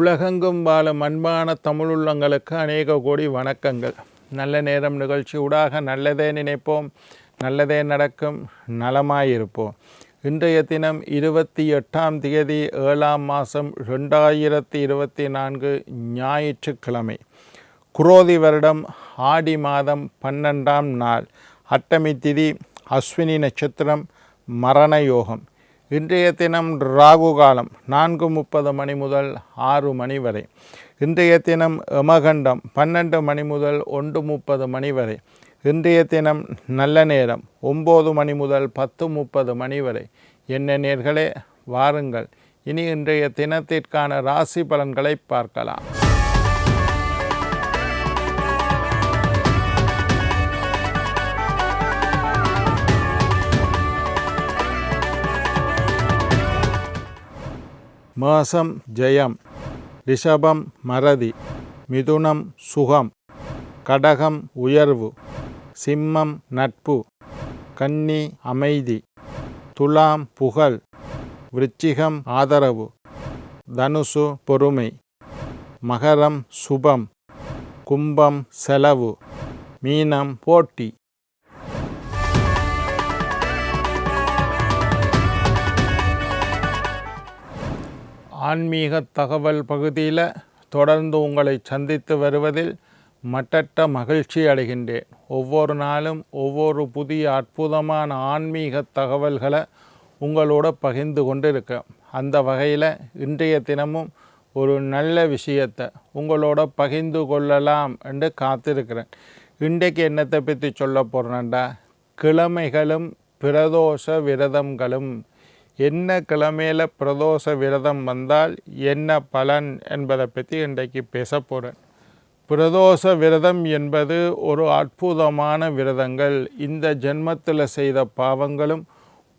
உலகெங்கும் வாழும் அன்பான தமிழுள்ளங்களுக்கு அநேக கோடி வணக்கங்கள். நல்ல நேரம் நிகழ்ச்சி. ஊடாக நல்லதே நினைப்போம். நல்லதே நடக்கும். நலமாயிருப்போம். இன்றைய தினம் இருபத்தி எட்டாம் தேதி ஏழாம் மாதம் ரெண்டாயிரத்தி இருபத்தி நான்கு ஞாயிற்றுக்கிழமை. குரோதி வருடம் ஆடி மாதம் பன்னெண்டாம் நாள். அட்டமி திதி அஸ்வினி நட்சத்திரம் மரண யோகம். இன்றைய தினம் ராகு காலம் நான்கு முப்பது மணி முதல் ஆறு மணி வரை. இன்றைய தினம் யமகண்டம் பன்னெண்டு மணி முதல் ஒன்று முப்பது மணி வரை. இன்றைய தினம் நல்ல நேரம் ஒம்பது மணி முதல் பத்து முப்பது மணி வரை. என்ன நேர்களே வாருங்கள். இனி இன்றைய தினத்திற்கான ராசி பலன்களை பார்க்கலாம். மேசம் ஜெயம் ரிஷபம் மறதி மிதுனம் சுகம் கடகம் உயர்வு சிம்மம் நட்பு கன்னி அமைதி துலாம் புகழ் விருச்சிகம் ஆதரவு தனுசு பொறுமை மகரம் சுபம் கும்பம் செலவு மீனம் போட்டி. ஆன்மீக தகவல் பகுதியில் தொடர்ந்து உங்களை சந்தித்து வருவதில் மட்டற்ற மகிழ்ச்சி அடைகின்றேன். ஒவ்வொரு நாளும் ஒவ்வொரு புதிய அற்புதமான ஆன்மீக தகவல்களை உங்களோட பகிர்ந்து கொண்டு இருக்கேன் அந்த வகையில் இன்றைய தினமும் ஒரு நல்ல விஷயத்தை உங்களோட பகிர்ந்து கொள்ளலாம் என்று காத்திருக்கிறேன். இன்றைக்கு என்னத்தை பற்றி சொல்ல போகிறேன்டா கிழமைகளும் பிரதோஷ விரதங்களும். என்ன கிழமையில் பிரதோஷ விரதம் வந்தால் என்ன பலன் என்பதை பற்றி இன்றைக்கு பேச போகிறேன் பிரதோஷ விரதம் என்பது ஒரு அற்புதமான விரதங்கள். இந்த ஜென்மத்தில் செய்த பாவங்களும்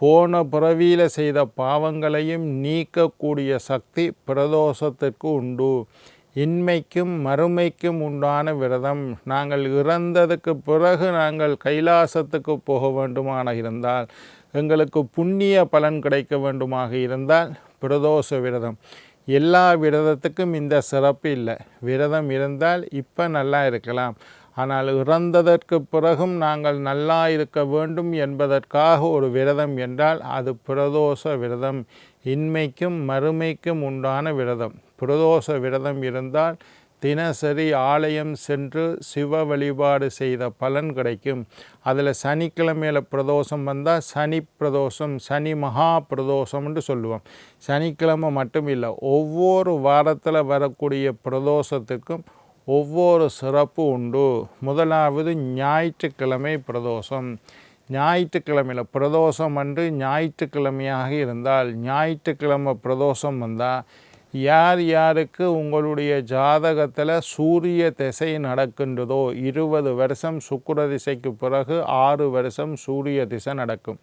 போன பிறவியில் செய்த பாவங்களையும் நீக்கக்கூடிய சக்தி பிரதோஷத்திற்கு உண்டு. இன்மைக்கும் மறுமைக்கும் உண்டான விரதம். நாங்கள் இறந்ததுக்கு பிறகு நாங்கள் கைலாசத்துக்கு போக வேண்டுமான இருந்தால் எங்களுக்கு புண்ணிய பலன் கிடைக்க வேண்டுமாக இருந்தால் பிரதோஷ விரதம். எல்லா விரதத்துக்கும் இந்த சிறப்பு இல்லை. விரதம் இருந்தால் இப்போ நல்லா இருக்கலாம். ஆனால் இறந்ததற்கு பிறகும் நாங்கள் நல்லா இருக்க வேண்டும் என்பதற்காக ஒரு விரதம் என்றால் அது பிரதோஷ விரதம். இன்மைக்கும் மறுமைக்கும் உண்டான விரதம். பிரதோஷ விரதம் இருந்தால் தினசரி ஆலயம் சென்று சிவ வழிபாடு செய்த பலன் கிடைக்கும். அதில் சனிக்கிழமையில் பிரதோஷம் வந்தால் சனி பிரதோஷம் சனி மகா பிரதோஷம்னு சொல்லுவோம். சனிக்கிழமை மட்டும் இல்லை ஒவ்வொரு வாரத்தில் வரக்கூடிய பிரதோஷத்துக்கும் ஒவ்வொரு சிறப்பு உண்டு. முதலாவது ஞாயிற்றுக்கிழமை பிரதோஷம். ஞாயிற்றுக்கிழமையில் பிரதோஷம் அன்று ஞாயிற்றுக்கிழமையாக இருந்தால் ஞாயிற்றுக்கிழமை பிரதோஷம் வந்தால் யார் யாருக்கு உங்களுடைய ஜாதகத்தில் சூரிய திசை நடக்கின்றதோ இருபது வருஷம் சுக்கர திசைக்கு பிறகு ஆறு வருஷம் சூரிய திசை நடக்கும்.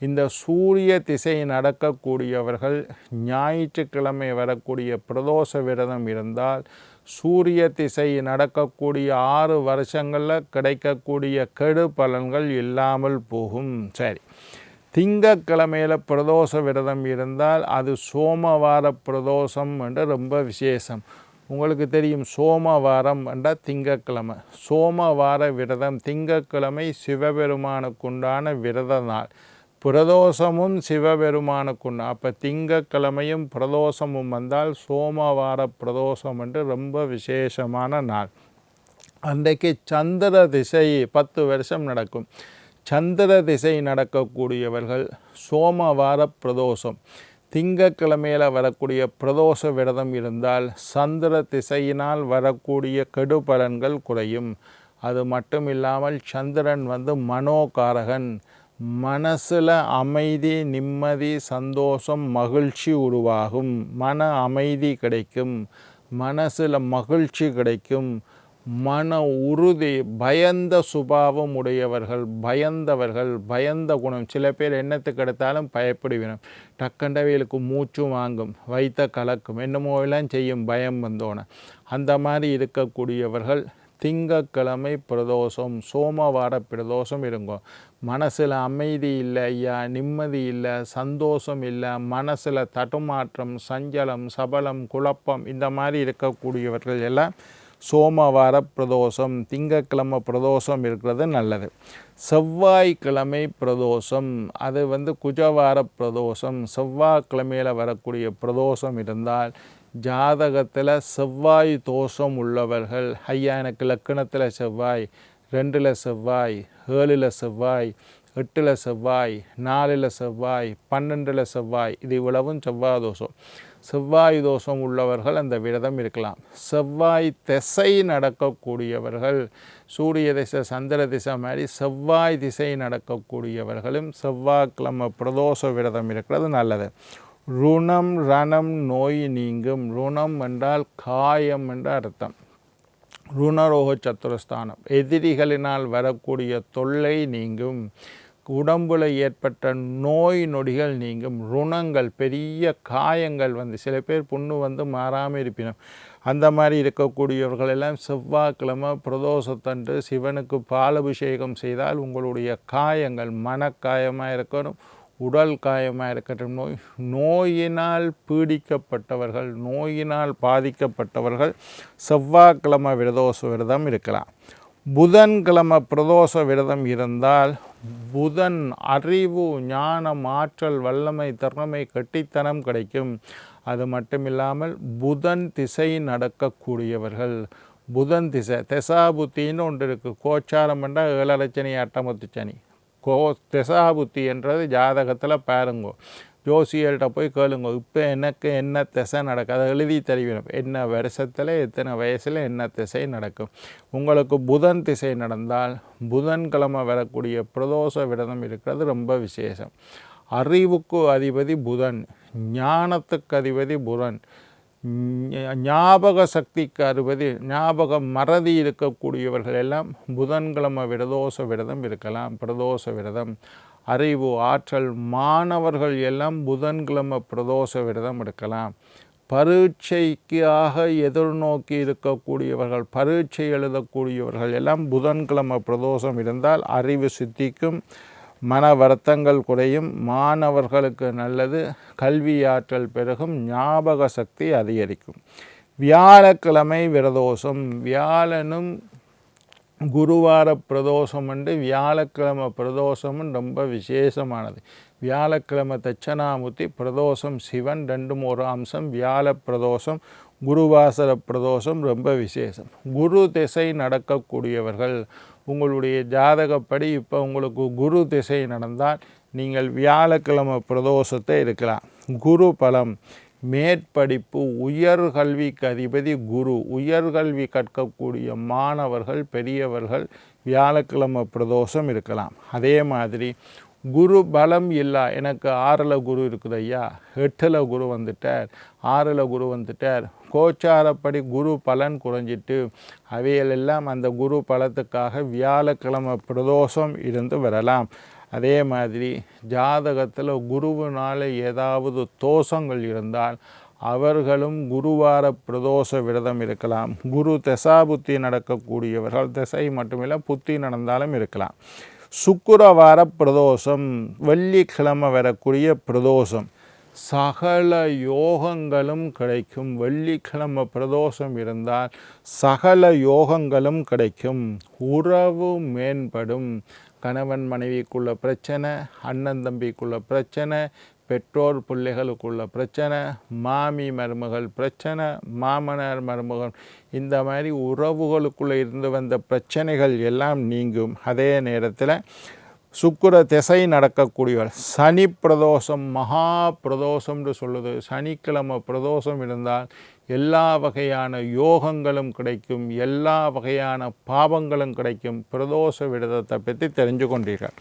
இந்த சூரிய திசை நடக்கக்கூடியவர்கள் ஞாயிற்றுக்கிழமை வரக்கூடிய பிரதோஷ விரதம் இருந்தால் சூரிய திசை நடக்கக்கூடிய ஆறு வருஷங்களில் கிடைக்கக்கூடிய கெடு பலன்கள் இல்லாமல் போகும். சரி. திங்கக்கிழமையில் பிரதோஷ விரதம் இருந்தால் அது சோமவார பிரதோஷம் என்ற ரொம்ப விசேஷம். உங்களுக்கு தெரியும் சோமவாரம் என்றால் திங்கக்கிழமை சோமவார விரதம் திங்கக்கிழமை சிவபெருமானுக்குண்டான விரத நாள். பிரதோஷமும் சிவபெருமானுக்குண்டு அப்போ திங்கக்கிழமையும் பிரதோஷமும் வந்தால் சோமவார பிரதோஷம் என்று ரொம்ப விசேஷமான நாள். அன்றைக்கு சந்திர திசை பத்து வருஷம் நடக்கும். சந்திர திசை நடக்கக்கூடியவர்கள் சோமவார பிரதோஷம். திங்கக்கிழமையில் வரக்கூடிய பிரதோஷ விரதம் இருந்தால் சந்திர திசையினால் வரக்கூடிய கெடு பலன்கள் குறையும். அது மட்டும் இல்லாமல் சந்திரன் வந்து மனோகாரகன். மனசில் அமைதி நிம்மதி சந்தோஷம் மகிழ்ச்சி உருவாகும். மன அமைதி கிடைக்கும். மனசில் மகிழ்ச்சி கிடைக்கும். மன உறுதி பயந்த சுபாவம் உடையவர்கள் பயந்தவர்கள் பயந்த குணம். சில பேர் என்னத்துக்கு எடுத்தாலும் பயப்படுவினும். டக்கண்டவைகளுக்கு மூச்சும் வாங்கும் வைத்த கலக்கும் என்னமோ எல்லாம் செய்யும் பயம் வந்தோன. அந்த மாதிரி இருக்கக்கூடியவர்கள் திங்கக்கிழமை பிரதோஷம் சோமவார பிரதோஷம் இருங்கோ. மனசில் அமைதி இல்லை ஐயா நிம்மதி இல்லை சந்தோஷம் இல்லை மனசில் தடுமாற்றம் சஞ்சலம் சபலம் குழப்பம் இந்த மாதிரி இருக்கக்கூடியவர்கள் எல்லாம் சோமவார பிரதோஷம் திங்கக்கிழமை பிரதோஷம் இருக்கிறது நல்லது. செவ்வாய்க்கிழமை பிரதோஷம் அது வந்து குஜவார பிரதோஷம். செவ்வாய்க்கிழமையில் வரக்கூடிய பிரதோஷம் இருந்தால் ஜாதகத்தில் செவ்வாய் தோஷம் உள்ளவர்கள் ஐயா எனக்கு லக்கணத்தில் செவ்வாய் ரெண்டில் செவ்வாய் ஏழில் செவ்வாய் எட்டில் செவ்வாய் நாலில் செவ்வாய் பன்னெண்டில் செவ்வாய் இது இவ்வளவும் செவ்வாய் தோஷம். செவ்வாய் தோஷம் உள்ளவர்கள் அந்த விரதம் இருக்கலாம். செவ்வாய் திசை நடக்கக்கூடியவர்கள் சூரிய திசை சந்திர திசை மாதிரி செவ்வாய் திசை நடக்கக்கூடியவர்களும் செவ்வாய்க்கிழமை பிரதோஷ விரதம் இருக்கிறது நல்லது. ருணம் ரணம் நோய் நீங்கும். ருணம் என்றால் காயம் என்ற அர்த்தம். ருணரோக சத்துரஸ்தானம் எதிரிகளினால் வரக்கூடிய தொல்லை நீங்கும். உடம்பில் ஏற்பட்ட நோய் நொடிகள் நீங்கும் ருணங்கள் பெரிய காயங்கள் வந்து சில பேர் புண்ணு வந்து மாறாமல் இருப்பினும் அந்த மாதிரி இருக்கக்கூடியவர்கள் எல்லாம் செவ்வாய்க்கிழமை பிரதோஷத்தன்று சிவனுக்கு பாலபிஷேகம் செய்தால் உங்களுடைய காயங்கள் மனக்காயமாக இருக்கணும் உடல் காயமாக இருக்கட்டும். நோய் நோயினால் பீடிக்கப்பட்டவர்கள் நோயினால் பாதிக்கப்பட்டவர்கள் செவ்வாய்க்கிழமை விரதோஷ விரதம் இருக்கலாம். புதன்கிழமை பிரதோஷ விரதம் இருந்தால் புதன் அறிவு ஞானம் ஆற்றல் வல்லமை திறமை கட்டித்தனம் கிடைக்கும். அது மட்டுமில்லாமல் புதன் திசை நடக்கக்கூடியவர்கள். புதன் திசை தெசாபுத்தின்னு ஒன்று இருக்குது கோச்சாரம் என்றால் சனி அட்டமத்து சனி. கோ திசாபுத்தி என்றது ஜாதகத்தில் பாருங்கோ. ஜோசியர்கிட்ட போய் கேளுங்க. இப்போ எனக்கு என்ன திசை நடக்கும் அதை எழுதி தெரிவிக்கணும் என்ன வருஷத்தில் எத்தனை வயசில் என்ன திசை நடக்கும்? உங்களுக்கு புதன் திசை நடந்தால் புதன்கிழமை வரக்கூடிய பிரதோஷ விரதம் இருக்கிறது ரொம்ப விசேஷம். அறிவுக்கு அதிபதி புதன் ஞானத்துக்கு அதிபதி புதன் ஞாபக சக்திக்கு அறுபது ஞாபகம் மறதி இருக்கக்கூடியவர்கள் எல்லாம் புதன்கிழமை விரதோஷ விரதம் இருக்கலாம் பிரதோஷ விரதம். அறிவு ஆற்றல் மாணவர்கள் எல்லாம் புதன்கிழமை பிரதோஷ விரதம் எடுக்கலாம். பரீட்சைக்காக எதிர்நோக்கி இருக்கக்கூடியவர்கள் பரீட்சை எழுதக்கூடியவர்கள் எல்லாம் புதன்கிழமை பிரதோஷம் இருந்தால் அறிவு சித்திக்கும் மன வருத்தங்கள் குறையும் மாணவர்களுக்கு நல்லது கல்வி ஆற்றல் பெருகும் ஞாபக சக்தி அதிகரிக்கும். வியாழக்கிழமை விரதோஷம் வியாழனும் குருவார பிரதோஷம் வந்து வியாழக்கிழமை பிரதோஷமும் ரொம்ப விசேஷமானது. வியாழக்கிழமை தட்சணாமூர்த்தி பிரதோஷம் சிவன் ரெண்டும் ஒரு அம்சம். வியாழ பிரதோஷம் குருவாசர பிரதோஷம் ரொம்ப விசேஷம். குரு திசை நடக்கக்கூடியவர்கள் உங்களுடைய ஜாதகப்படி இப்போ உங்களுக்கு குரு திசை நடந்தால் நீங்கள் வியாழக்கிழமை பிரதோஷத்தை இருக்கலாம். குரு பலம் மேற்படிப்பு உயர்கல்விக்கு அதிபதி குரு. உயர்கல்வி கற்கக்கூடிய மாணவர்கள் பெரியவர்கள் வியாழக்கிழமை பிரதோஷம் இருக்கலாம். அதே மாதிரி குரு பலம் இல்லை. எனக்கு ஆறில் குரு இருக்குது ஐயா. எட்டில் குரு வந்துட்டார். ஆறில் குரு வந்துட்டார். கோச்சாரப்படி குரு பலன் குறைஞ்சிட்டு அவைகளெல்லாம் அந்த குரு பலத்துக்காக வியாழக்கிழமை பிரதோஷம் இருந்து வரலாம். அதே மாதிரி ஜாதகத்தில் குருவினால் ஏதாவது தோஷங்கள் இருந்தால் அவர்களும் குருவார பிரதோஷ விரதம் இருக்கலாம். குரு புத்தி நடக்கக்கூடியவர்கள் திசை மட்டுமில்லை புத்தி நடந்தாலும் இருக்கலாம். சுக்குரவார பிரதோஷம் வெள்ளிக்கிழமை வரக்கூடிய பிரதோஷம் சகல யோகங்களும் கிடைக்கும். வெள்ளிக்கிழமை பிரதோஷம் இருந்தால் சகல யோகங்களும் கிடைக்கும். உறவு மேம்படும். கணவன் மனைவிக்குள்ள பிரச்சனை அண்ணன் தம்பிக்குள்ள பிரச்சனை பெற்றோர் பிள்ளைகளுக்குள்ள பிரச்சனை மாமி மருமகள் பிரச்சனை மாமனார் மருமகள். இந்த மாதிரி உறவுகளுக்குள்ளே இருந்து வந்த பிரச்சனைகள் எல்லாம் நீங்கும். அதே நேரத்தில் சுக்கர திசை நடக்கக்கூடியவர். சனி பிரதோஷம் மகா பிரதோஷம்னு சொல்லுது. சனிக்கிழமை பிரதோஷம் இருந்தால் எல்லா வகையான யோகங்களும் கிடைக்கும் எல்லா வகையான பாவங்களும் கிடைக்கும். பிரதோஷ விடதத்தை பற்றி தெரிஞ்சு கொண்டீர்கள்.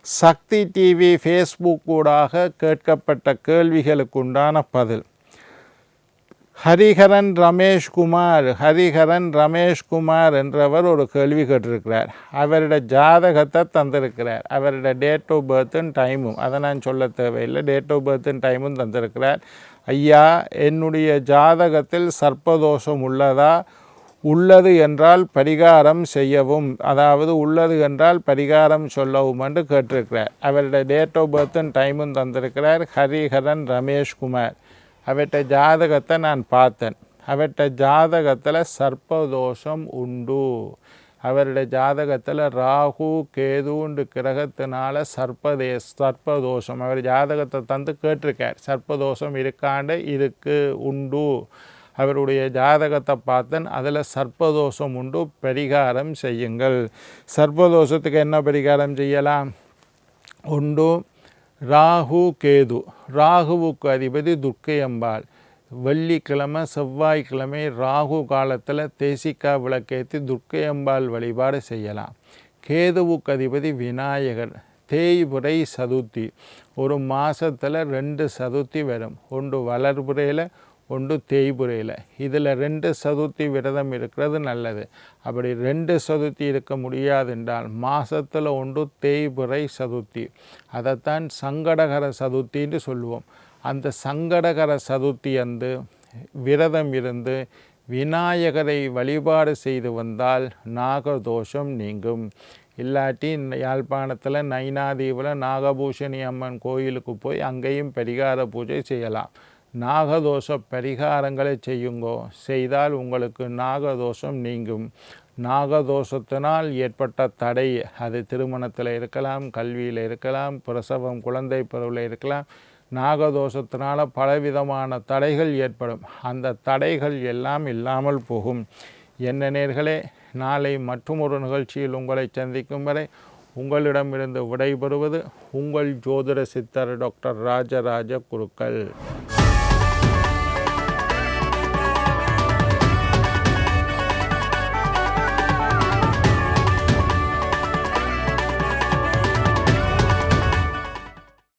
சக்தி டிவி ஃபேஸ்புக் கூடாக கேட்கப்பட்ட கேள்விகளுக்கு உண்டான பதில். ஹரிஹரன் ரமேஷ்குமார் ஹரிஹரன் ரமேஷ்குமார் என்றவர் ஒரு கேள்வி கேட்டிருக்கிறார். அவருடைய ஜாதகத்தை தந்திருக்கிறார். அவருடைய டேட் ஆஃப் பர்த்தும் டைமும் அதை நான் சொல்ல தேவையில்லை. டேட் ஆஃப் பர்த்தும் டைமும் தந்திருக்கிறார். ஐயா என்னுடைய ஜாதகத்தில் சர்ப்பதோஷம் உள்ளதா? உள்ளது என்றால் பரிகாரம் செய்யவும் அதாவது உள்ளது என்றால் பரிகாரம் சொல்லவும் என்று கேட்டிருக்கிறார். அவருடைய டேட் ஆஃப் பர்த்தும் டைமும் தந்திருக்கிறார். ஹரிஹரன் ரமேஷ்குமார் அவர்கிட்ட ஜாதகத்தை நான் பார்த்தேன். அவற்ற ஜாதகத்தில் சர்ப்பதோஷம் உண்டு. அவருடைய ஜாதகத்தில் ராகு கேதுண்டு கிரகத்தினால சர்ப்பதே சர்ப்பதோஷம். அவர் ஜாதகத்தை தந்து கேட்டிருக்கார். சர்ப்பதோஷம் இருக்காண்டு இருக்கு உண்டு. அவருடைய ஜாதகத்தை பார்த்தேன். அதில் சர்ப்பதோஷம் உண்டு. பரிகாரம் செய்யுங்கள். சர்ப்பதோஷத்துக்கு என்ன பரிகாரம் செய்யலாம்? உண்டு. ராகு கேது ராகுவுக்கு அதிபதி துர்க்கை அம்பாள். வெள்ளிக்கிழமை செவ்வாய்க்கிழமை ராகு காலத்தில் தேசிக்கா விளக்கேற்றி துர்க்கை அம்பாள் வழிபாடு செய்யலாம். கேதுவுக்கு அதிபதி விநாயகர் தேய்புரை சதுர்த்தி. ஒரு மாதத்தில் ரெண்டு சதுர்த்தி வரும். ஒன்று வளர்புரையில் ஒன்று தேய்புரையில். இதில் ரெண்டு சதுர்த்தி விரதம் இருக்கிறது நல்லது. அப்படி ரெண்டு சதுர்த்தி இருக்க முடியாது என்றால் மாதத்தில் ஒன்று தேய்புரை சதுர்த்தி. அதைத்தான் சங்கடகர சதுர்த்தின்னு சொல்லுவோம். அந்த சங்கடகர சதுர்த்தி வந்து விரதம் இருந்து விநாயகரை வழிபாடு செய்து வந்தால் நாகதோஷம் நீங்கும். இல்லாட்டி யாழ்ப்பாணத்தில் நைனாதீவில் நாகபூஷணி அம்மன் கோயிலுக்கு போய் அங்கேயும் பரிகார பூஜை செய்யலாம். நாகதோஷ பரிகாரங்களை செய்யுங்கோ. செய்தால் உங்களுக்கு நாகதோஷம் நீங்கும். நாகதோஷத்தினால் ஏற்பட்ட தடை அது திருமணத்தில் இருக்கலாம் கல்வியில் இருக்கலாம் பிரசவம் குழந்தை பருவில் இருக்கலாம் நாகதோஷத்தினால் பலவிதமான தடைகள் ஏற்படும். அந்த தடைகள் எல்லாம் இல்லாமல் போகும். என்ன நேர்களே நாளை மற்றும் ஒரு நிகழ்ச்சியில் உங்களை சந்திக்கும் வரை உங்களிடமிருந்து விடைபெறுவது உங்கள் ஜோதிட சித்தர் டாக்டர் ராஜராஜ குருக்கள்.